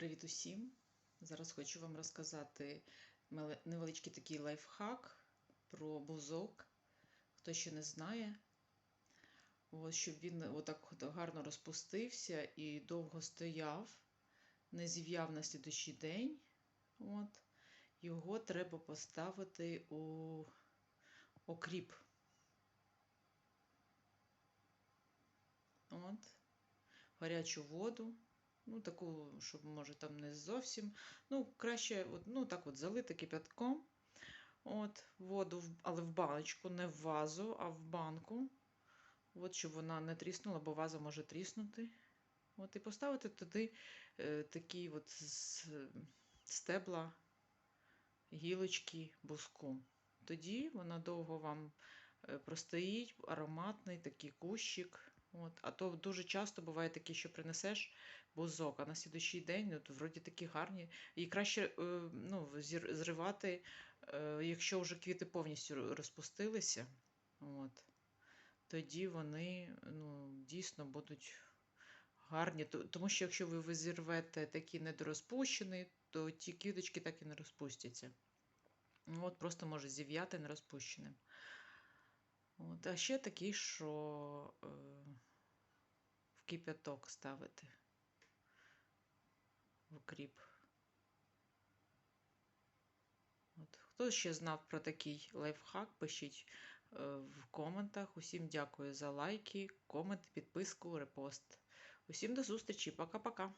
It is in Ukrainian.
Привіт усім! Зараз хочу вам розказати невеличкий такий лайфхак про бузок. Хто ще не знає, Ось, щоб він отак гарно розпустився і довго стояв, не зів'яв на слідущий день. От, його треба поставити у окріп. От, гарячу воду. Ну, таку, щоб, може, там не зовсім. Ну, краще, от, ну, так от залити кипятком. От, воду, але в баночку, не в вазу, а в банку. От, щоб вона не тріснула, бо ваза може тріснути. От, і поставити туди е, такі от з, стебла, гілочки буску. Тоді вона довго вам е, простоїть, ароматний такий кущик. От. А то дуже часто буває таке, що принесеш бузок, а на слідущий день от, вроді такі гарні. І краще е, ну, зривати, е, якщо вже квіти повністю розпустилися. От. Тоді вони ну, дійсно будуть гарні. Тому що якщо ви, зірвете такі недорозпущені, то ті квіточки так і не розпустяться. Ну, От просто може зів'яти нерозпущеним. От, а ще такий, що е, кип'яток ставити в укріп. От. Хто ще знав про такий лайфхак, пишіть е, в коментах. Усім дякую за лайки, коменти, підписку, репост. Усім до зустрічі. Пока-пока.